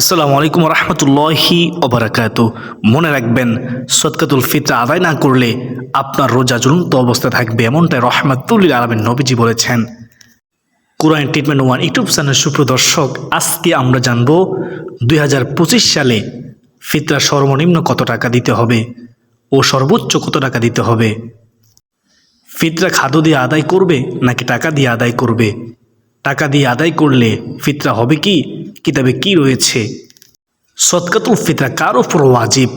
আসসালামু আলাইকুম রহমতুল্লাহি ওবরাকাত মনে রাখবেন, সদকাতুল ফিতরা আদায় না করলে আপনার রোজা জ্বলন্ত অবস্থা থাকবে, এমনটাই রহমাতুল্লিল আলমের নবীজি বলেছেন। Quran Treatment One YouTube channel সুপ্রদর্শক, আজকে আমরা জানব দুই হাজার পঁচিশ সালে ফিতরা সর্বনিম্ন কত টাকা দিতে হবে ও সর্বোচ্চ কত টাকা দিতে হবে। ফিতরা খাদ্য দিয়ে আদায় করবে নাকি টাকা দিয়ে আদায় করবে? টাকা দিয়ে আদায় করলে ফিতরা হবে কি? কিতাবে কি রয়েছে? সদকাতুল ফিতরা কার ওপর ওয়াজিব?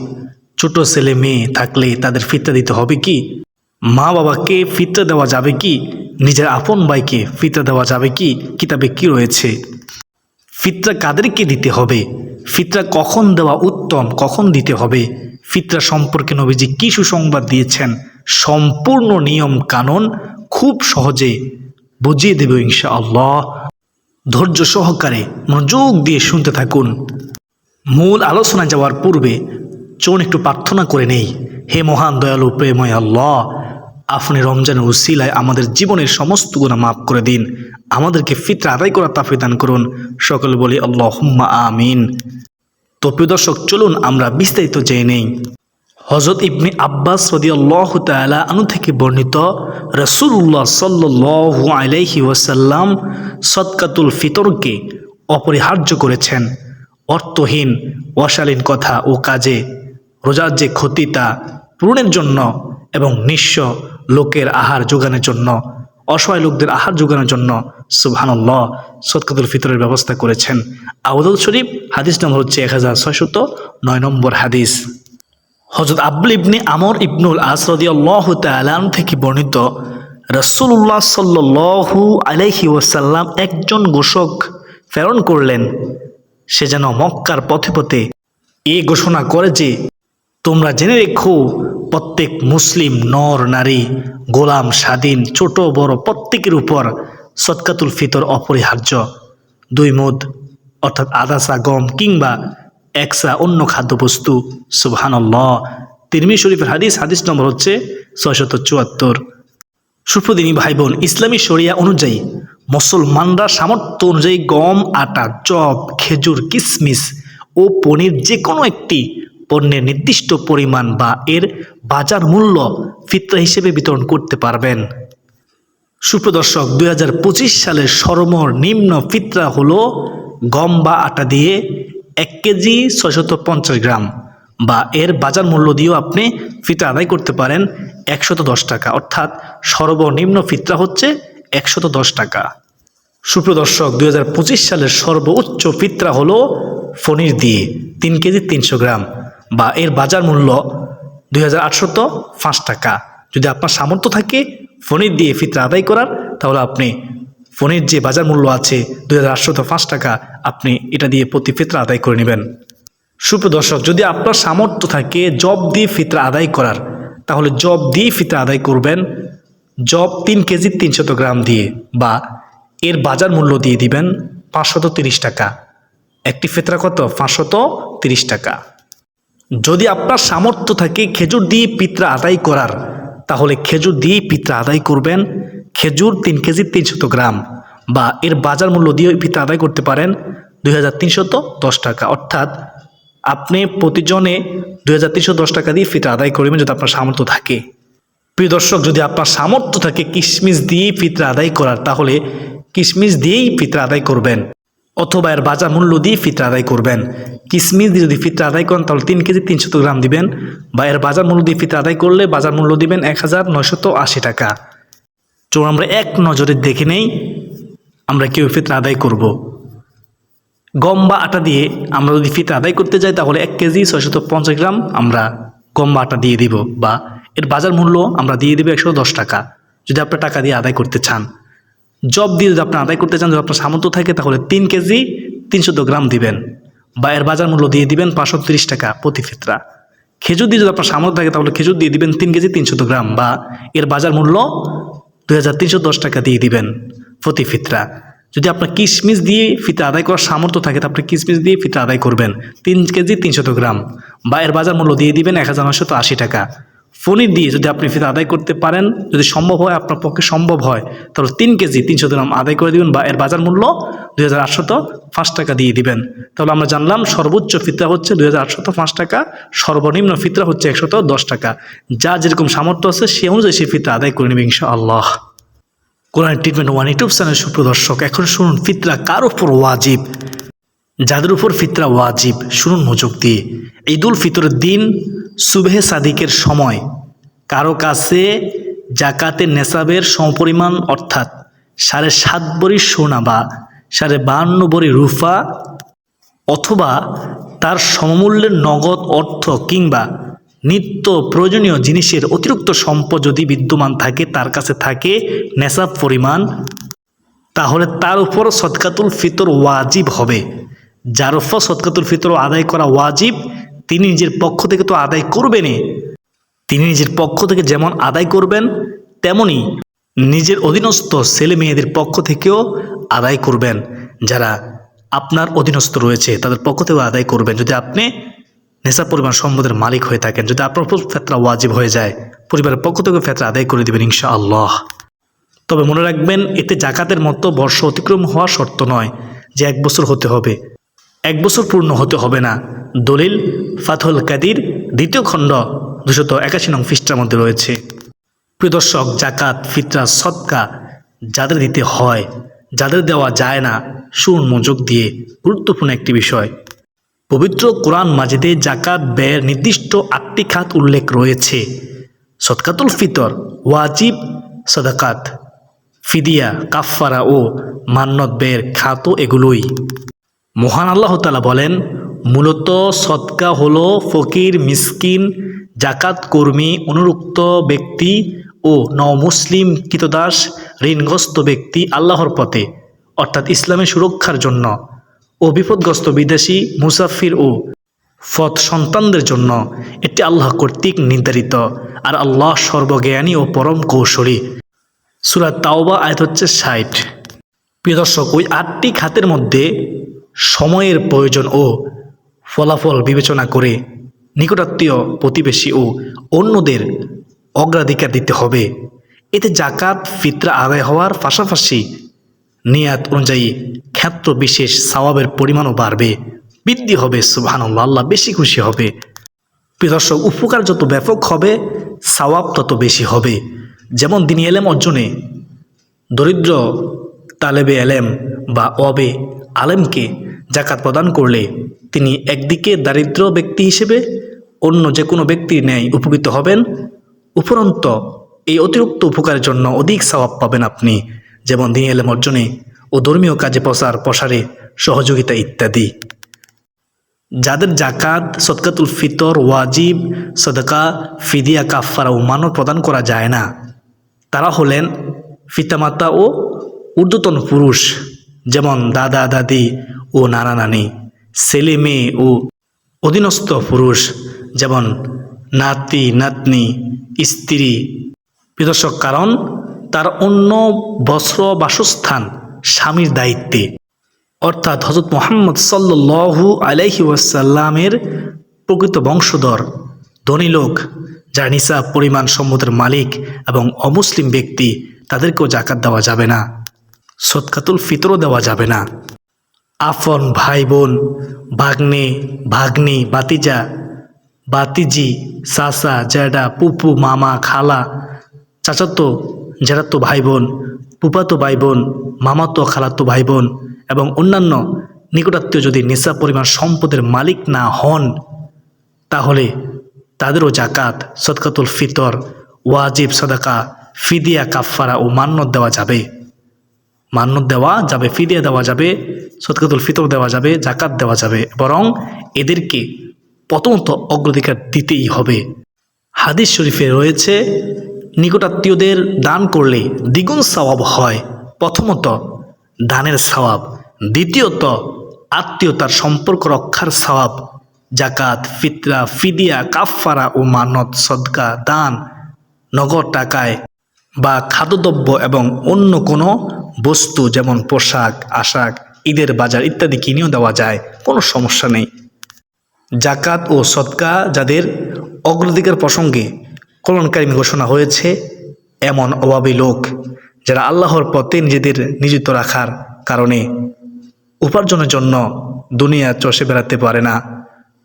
ছোট ছেলে মেয়ে থাকলে তাদের ফিতরা দিতে হবে কি? মা বাবাকে ফিতরা দেওয়া যাবে কি? নিজের আপন ভাইকে ফিতরা দেওয়া যাবে কি? কিতাবে কি রয়েছে? ফিতরা কাদেরকে দিতে হবে? ফিতরা কখন দেওয়া উত্তম, কখন দিতে হবে? ফিতরা সম্পর্কে নবীজি কি সুসংবাদ দিয়েছেন? সম্পূর্ণ নিয়ম কানুন খুব সহজে বুঝিয়ে দেবে ইনশাআল্লাহ। ধৈর্য সহকারে মনোযোগ দিয়ে শুনতে থাকুন। মূল আলোচনা যাওয়ার পূর্বে চলুন একটু প্রার্থনা করে নেই। হে মহান, দয়ালু প্রেময় আল্লাহ, আপনি রমজানের উসিলায় আমাদের জীবনের সমস্ত গুণা মাফ করে দিন। আমাদেরকে ফিতরা আদায় করার তাফি দান করুন। সকলে বলি আল্লাহ আমিন। তো প্রিয় দর্শক, চলুন আমরা বিস্তারিত জেনে নেই। হজরত ইবনে আব্বাস রদি আল্লাহ তালা আনু থেকে বর্ণিত রসুল্লাহ সাল্লু আলাইহি ওয়াসাল্লাম সদকাতুল ফিতরকে অপরিহার্য করেছেন। অর্থহীন, অশালীন কথা ও কাজে রোজার যে ক্ষতি তা পূরণের জন্য এবং নিঃস্ব লোকের আহার যোগানের জন্য, অসহায় লোকদের আহার যোগানোর জন্য সুবহানাল্লাহ সৎকাতুল ফিতরের ব্যবস্থা করেছেন। আবুদুল শরীফ, হাদিস নম্বর হচ্ছে এক হাজার ছয়শত নয় নম্বর হাদিস। হজরত আব্বুল ইবনে আমর ইবনুল আসরদি আল্লাহ তালান থেকে বর্ণিত রসুল্লাহ সাল্লু আলাইহি ওয়াসাল্লাম একজন ঘোষক প্রেরণ করলেন। সে যেন মক্কার পথে পথে এ ঘোষণা করে যে, তোমরা জেনে রেখো, প্রত্যেক মুসলিম নর, নারী, গোলাম, স্বাধীন, ছোট, বড়, প্রত্যেকের উপর সৎকাতুল ফিতর অপরিহার্য। দুই মুদ, অর্থাৎ আদাসা, গম কিংবা একসা অন্য খাদ্যবস্তু, সুবহানাল্লাহ। তিরমি শরীফের হাদিস হাদিস নম্বর হচ্ছে ছয়শত চুয়াত্তর। সুপ্রদিনী ভাই বোন ইসলামী শরিয়া অনুযায়ী মুসলমানরা সামর্থ্য অনুযায়ী গম, আটা, চপ, খেজুর, কিসমিস ও পনির যে কোনো একটি পণ্যের নির্দিষ্ট পরিমাণ বা এর বাজার মূল্য ফিতরা হিসেবে বিতরণ করতে পারবেন। সুপ্রদর্শক, দুই হাজার পঁচিশ সালের সর্বনিম্ন ফিতরা হলো গম বা আটা দিয়ে এক কেজি ছয়শত পঞ্চাশ গ্রাম বা এর বাজার মূল্য দিয়েও আপনি ফিতরা আদায় করতে পারেন একশত দশ টাকা। অর্থাৎ সর্বনিম্ন ফিতরা হচ্ছে একশত দশ টাকা। সুপ্রদর্শক দুই হাজার পঁচিশ সালের সর্বোচ্চ ফিতরা হলো ফনির দিয়ে তিন কেজি তিনশো গ্রাম বা এর বাজার মূল্য দুই হাজার আটশত পাঁচ টাকা। যদি আপনার সামর্থ্য থাকে ফনির দিয়ে ফিতরা আদায় করার, তাহলে আপনি ফোনের যে বাজার মূল্য আছে দুই পাঁচ টাকা, আপনি এটা দিয়ে প্রতি ফিতরা আদায় করে নেবেন। সুপ্রদর্শক যদি আপনার সামর্থ্য থাকে জব দিয়ে ফিতরা আদায় করার, তাহলে জব দিয়ে ফিতরা আদায় করবেন জব তিন কেজি তিনশত গ্রাম দিয়ে বা এর বাজার মূল্য দিয়ে দিবেন পাঁচশত তিরিশ টাকা। একটি ফিতরা কত? পাঁচশত তিরিশ টাকা। যদি আপনার সামর্থ্য থাকে খেজুর দিয়ে পিতরা আদায় করার, তাহলে খেজুর দিয়ে পিতরা আদায় করবেন খেজুর তিন কেজি তিনশত গ্রাম বা এর বাজার মূল্য দিয়ে পিতরা আদায় করতে পারেন দুই হাজার তিনশত দশ টাকা। অর্থাৎ আপনি প্রতিজনে দুই হাজার তিনশো দশ টাকা দিয়ে ফিতরা আদায় করবেন যদি আপনার সামর্থ্য থাকে। প্রিয় দর্শক, যদি আপনার সামর্থ্য থাকে কিশমিশ দিয়ে ফিতরা আদায় করার, তাহলে কিশমিশ দিয়েই ফিতরা আদায় করবেন। অথবা এর বাজার মূল্য দিয়ে ফিতরা আদায় করবেন। কিশমিশ দিয়ে যদি ফিতরা আদায় করেন, তাহলে তিন কেজি তিনশত গ্রাম দিবেন বা এর বাজার মূল্য দিয়ে ফিতরা আদায় করলে বাজার মূল্য দিবেন এক হাজার নয়শত আশি টাকা। চলুন আমরা এক নজরে দেখে নেই আমরা কেউ ফিতরা আদায় করব। গম বা আটা দিয়ে আমরা যদি ফিতরা আদায় করতে যাই, তাহলে এক কেজি ছয়শত পঞ্চাশ গ্রাম আমরা গম বা আটা দিয়ে দিব বা এর বাজার মূল্য আমরা দিয়ে দেবো একশো দশ টাকা যদি আপনার টাকা দিয়ে আদায় করতে চান, জব দিয়ে যদি আপনি আদায় করতে চান, যদি আপনার সামর্থ্য থাকে, তাহলে তিন কেজি তিনশত গ্রাম দিবেন বা এর বাজার মূল্য দিয়ে দিবেন পাঁচশো তিরিশ টাকা প্রতি ফিতরা খেজুর দিয়ে যদি আপনার সামর্থ্য থাকে, তাহলে খেজুর দিয়ে দিবেন তিন কেজি তিনশত গ্রাম বা এর বাজার মূল্য দুই হাজার তিনশো দশ টাকা দিয়ে দিবেন প্রতি ফিতরা। যদি আপনার কিশমিশ দিয়ে ফিতা আদায় করার সামর্থ্য থাকে তাহলে আপনি কিশমিশ দিয়ে ফিতা আদায় করবেন। তিন কেজি তিনশত গ্রাম। বা এর বাজার মূল্য দিয়ে দিবেন এক হাজার নশত আশি টাকা। পনির দিয়ে যদি আপনি ফিতা আদায় করতে পারেন, যদি সম্ভব হয়, আপনার পক্ষে সম্ভব হয়, তাহলে তিন কেজি তিনশো গ্রাম আদায় করে দিবেন বা এর বাজার মূল্য দুই হাজার আটশত পাঁচ টাকা দিয়ে দিবেন। তাহলে আমরা জানলাম সর্বোচ্চ ফিতরা হচ্ছে দুই হাজার আটশত পাঁচ টাকা, সর্বনিম্ন ফিতরা হচ্ছে একশত দশ টাকা। যা যেরকম সামর্থ্য আছে, সে অনুযায়ী সে ফিতরা আদায় করে নেবে ইনশা আল্লাহ Quran Treatment One YouTube channel সুপ্রদর্শক এখন শুনুন, ফিতরা কার উপর ওয়াজিব? যাদের উপর ফিতরা ওয়াজিব, শুনুন মনোযোগ দিয়ে। ঈদুল ফিতরের দিন সুবেহে সাদিকের সময়। কারও কাছে জাকাতে নেশাবের সমপরিমাণ অর্থাৎ সাড়ে সাত বড়ি সোনা বা সাড়ে বাহান্ন বড়ি রুফা অথবা তার সমমূল্যের নগদ অর্থ কিংবা নিত্য প্রয়োজনীয় জিনিসের অতিরিক্ত সম্পদ যদি বিদ্যমান থাকে, তার কাছে থাকে নেশাব পরিমাণ, তাহলে তার উপর সৎকাতুল ফিতর ওয়াজিব হবে। যার উপর সৎকাতুল ফিতর আদায় করা ওয়াজিব তিনি নিজের পক্ষ থেকে তো আদায় করবেনই। তিনি নিজের পক্ষ থেকে যেমন আদায় করবেন, তেমনি নিজের অধীনস্থ ছেলে মেয়েদের পক্ষ থেকেও আদায় করবেন। যারা আপনার অধীনস্থ রয়েছে, তাদের পক্ষ থেকেও আদায় করবেন। যদি আপনি নেশা পরিমাণ সম্পদের মালিক হয়ে থাকেন, যদি আপনার ফেতরা ওয়াজিব হয়ে যায়, পরিবারের পক্ষ থেকে ফেতরা আদায় করে দেবেন ইনশা আল্লাহ তবে মনে রাখবেন, এতে জাকাতের মতো বর্ষ অতিক্রম হওয়া শর্ত নয় যে এক বছর হতে হবে। এক বছর পূর্ণ হতে হবে না। দলিল ফাথল কাদির, দ্বিতীয় খণ্ড, দুশত একাশি নং পৃষ্ঠার মধ্যে রয়েছে। প্রিয় দর্শক জাকাত ফিতরা সৎকা যাদের দিতে হয়, যাদের দেওয়া যায় না, সুর মনোযোগ দিয়ে গুরুত্বপূর্ণ একটি বিষয়। পবিত্র কোরআন মাজিদে জাকাত ব্যয়ের নির্দিষ্ট আটটি খাত উল্লেখ রয়েছে। সৎকাতুল ফিতর, ওয়াজিব সদাকাত, ফিদিয়া, কাফফারা ও মান্নত ব্যয়ের খাতও এগুলোই। মহান আল্লাহ তালা বলেন মূলত সৎকা হল ফকির, মিসকিন, জাকাত কর্মী, অনুরুক্ত ব্যক্তি ও নমুসলিম কৃতদাস, ঋণগ্রস্ত ব্যক্তি আল্লাহর পথে, অর্থাৎ ইসলামের সুরক্ষার জন্য ও বিপদগ্রস্ত বিদেশি, মুসাফির ও ফত সন্তানদের জন্য এটি আল্লাহ কর্তৃক নির্ধারিত আর আল্লাহ সর্বজ্ঞানী ও পরম কৌশলী। সুরা তাওবা আয়ত হচ্ছে ষাট। প্রিয় দর্শক, ওই আটটি খাতের মধ্যে সময়ের প্রয়োজন ও ফলাফল বিবেচনা করে নিকটাত্মীয় প্রতিবেশী ও অন্যদের অগ্রাধিকার দিতে হবে। এতে জাকাত ফিতরা আদায় হওয়ার পাশাপাশি নিয়াত অনুযায়ী ক্ষেত্র বিশেষ সওয়াবের পরিমাণও বাড়বে। বৃদ্ধি হবে সুবহান আল্লাহ বেশি খুশি হবে। দর্শক, উপকার যত ব্যাপক হবে, সওয়াব তত বেশি হবে। যেমন দিনী এলেম অর্জনে দরিদ্র তালেবে এলেম বা অবে আলেমকে জাকাত প্রদান করলে তিনি একদিকে দারিদ্র ব্যক্তি হিসেবে অন্য যে কোনো ব্যক্তির ন্যায় উপকৃত হবেন। উপরন্ত এই অতিরিক্ত উপকারের জন্য অধিক সওয়াব পাবেন আপনি, যেমন দিনী এলেম অর্জনে ও ধর্মীয় কাজে প্রসার প্রসারে সহযোগিতা ইত্যাদি। যাদের জাকাত সদকাতুল ফিতর, ওয়াজিব, সদকা, ফিদিয়া কাফারা ও মানত প্রদান করা যায় না। তারা হলেন পিতামাতা ও ঊর্ধ্বতন পুরুষ, যেমন দাদা, দাদি ও নানা নানি, ছেলে মেয়ে ও অধীনস্থ পুরুষ, যেমন নাতি, নাতনি, স্ত্রী। প্রদর্শক কারণ তার অন্য বস্ত্র বাসস্থান স্বামীর দায়িত্বে। অর্থাৎ হজরত মোহাম্মদ সাল্লু আলাইহি ওয়াসাল্লামের প্রকৃত বংশধর, ধনী লোক, যারা নিসাব পরিমাণ সম্পদের মালিক এবং অমুসলিম ব্যক্তি, তাদেরকেও জাকাত দেওয়া যাবে না সৎকাতুল ফিতরও দেওয়া যাবে না। আফন ভাই বোন ভাগ্নে, ভাগ্নি বাতিজা বাতিজি সাসা জ্যাডা পুপু, মামা, খালা, চাচাতো জ্যাঠাতো ভাই বোন পুপাতো ভাই বোন মামাতো, খালাতো ভাই বোন এবং অন্যান্য নিকটাত্মীয় যদি নেশা পরিমাণ সম্পদের মালিক না হন, তাহলে তাদেরও জাকাত সদকাতুল ফিতর, ওয়াজিব সদাকা, ফিদিয়া কাফারা ও মান্নত দেওয়া যাবে। মান্নত দেওয়া যাবে ফিদিয়া দেওয়া যাবে, সদকাতুল ফিতর দেওয়া যাবে জাকাত দেওয়া যাবে। বরং এদেরকে প্রথমত অগ্রাধিকার দিতেই হবে। হাদিস শরীফে রয়েছে, নিকটাত্মীয়দের দান করলে দ্বিগুণ সওয়াব হয়। প্রথমত, দানের সওয়াব। দ্বিতীয়ত, আত্মীয়তার সম্পর্ক রক্ষার সওয়াব। জাকাত ফিতরা, ফিদিয়া, কাফফারা ও মানত সদকা, দান, নগদ টাকায় বা খাদ্যদ্রব্য এবং অন্য কোনো বস্তু যেমন পোশাক, আশাক, ঈদের বাজার ইত্যাদি কিনেও দেওয়া যায়, কোনো সমস্যা নেই। জাকাত ও সদকা যাদের অগ্রাধিকার প্রসঙ্গে কলনকারী ঘোষণা হয়েছে, এমন অভাবী লোক যারা আল্লাহর পথে নিজেদের নিযুক্ত রাখার কারণে উপার্জনের জন্য দুনিয়া চষে বেড়াতে পারে না।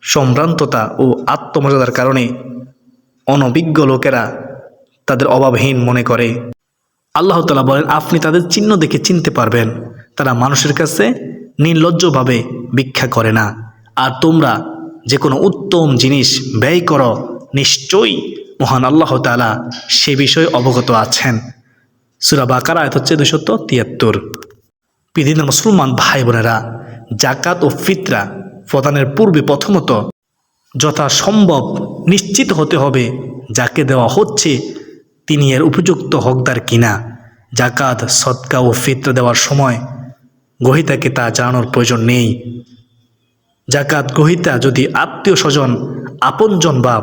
সম্ভ্রান্ততা ও আত্মমর্যাদার কারণে অনভিজ্ঞ লোকেরা তাদের অভাবহীন মনে করে। আল্লাহ তালা বলেন, আপনি তাদের চিহ্ন দেখে চিনতে পারবেন। তারা মানুষের কাছে নির্লজ্জভাবে ভিক্ষা করে না। আর তোমরা যে কোনো উত্তম জিনিস ব্যয় করো, নিশ্চয়ই মহান আল্লাহ তালা সে বিষয়ে অবগত আছেন। সুরা বাকার, আয়ত হচ্ছে দুশত তিয়াত্তর। পৃথিবীর মুসলমান ভাই বোনেরা জাকাত ও ফিতরা প্রদানের পূর্বে প্রথমত যথাসম্ভব নিশ্চিত হতে হবে, যাকে দেওয়া হচ্ছে তিনি এর উপযুক্ত হকদার কিনা? জাকাত সৎকা ও ফিতরা দেওয়ার সময় গ্রহিতাকে তা জানানোর প্রয়োজন নেই। জাকাত গ্রহিতা যদি আত্মীয় স্বজন আপনজন বা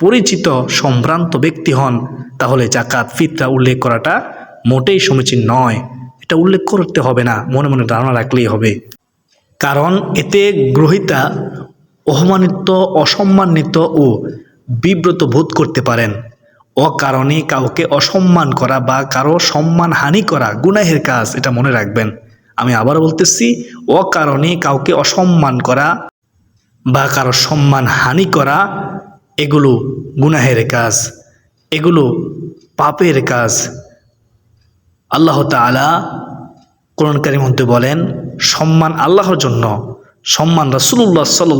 পরিচিত সম্ভ্রান্ত ব্যক্তি হন, তাহলে জাকাত, ফিতরা উল্লেখ করাটা মোটেই সমীচীন নয়। এটা উল্লেখ করতে হবে না, মনে মনে ধারণা রাখলেই হবে। কারণ এতে গ্রহিতা অপমানিত অসম্মানিত ও বিব্রত বোধ করতে পারেন। অকারণে কাউকে অসম্মান করা বা কারও সম্মান হানি করা গুনাহের কাজ, এটা মনে রাখবেন। আমি আবার বলতেছি, অকারণে কাউকে অসম্মান করা বা কারও সম্মান হানি করা, এগুলো গুনাহের কাজ, এগুলো পাপের কাজ। আল্লাহ তালা কোরআনকারীর মধ্যে বলেন, সম্মান আল্লাহর জন্য, সম্মান রাসুল্লাহ সাল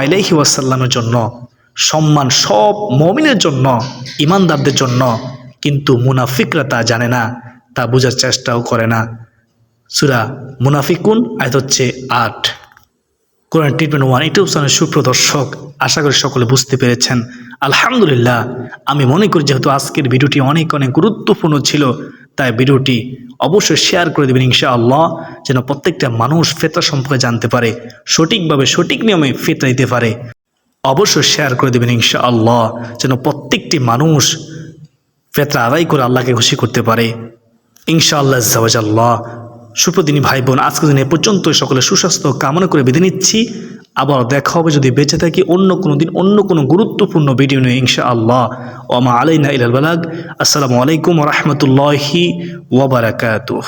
আলাইহি ওয়াসাল্লামের জন্য। সম্মান সব মমিনের জন্য, ইমানদারদের জন্য, কিন্তু মুনাফিকরা তা জানে না, তা বোঝার চেষ্টাও করে না। সুরা মুনাফিকুন, আয়ত হচ্ছে আট। Quran Treatment One YouTube channel সুপ্রদর্শক। আশা করি সকলে বুঝতে পেরেছেন। আলহামদুলিল্লাহ, আমি মনে করি যেহেতু আজকের ভিডিওটি অনেক অনেক গুরুত্বপূর্ণ ছিল, তাই ভিডিওটি অবশ্যই শেয়ার করে দেবেন ইনশা আল্লাহ যেন প্রত্যেকটা মানুষ ফেতরা সম্পর্কে জানতে পারে, সঠিকভাবে সঠিক নিয়মে ফেতরা দিতে পারে। অবশ্যই শেয়ার করে দেবেন ইনশা আল্লাহ যেন প্রত্যেকটি মানুষ ফেতরা আদায় করে আল্লাহকে খুশি করতে পারে। ইনশাআল্লাহ জাওয়াজাল্লাহ সুপ্রদিনী ভাই বোন আজকের দিন পর্যন্ত সকলে সুস্বাস্থ্য কামনা করে বেঁধে নিচ্ছি। আবার দেখা হবে যদি বেঁচে থাকি অন্য কোনো দিন, অন্য কোনো গুরুত্বপূর্ণ ভিডিও নিয়ে ইনশা আল্লাহ ওমা আলাইনা ইলাল বালাগ। আসসালামু আলাইকুম রহমতুল্লাহি ওবরাকাতুহ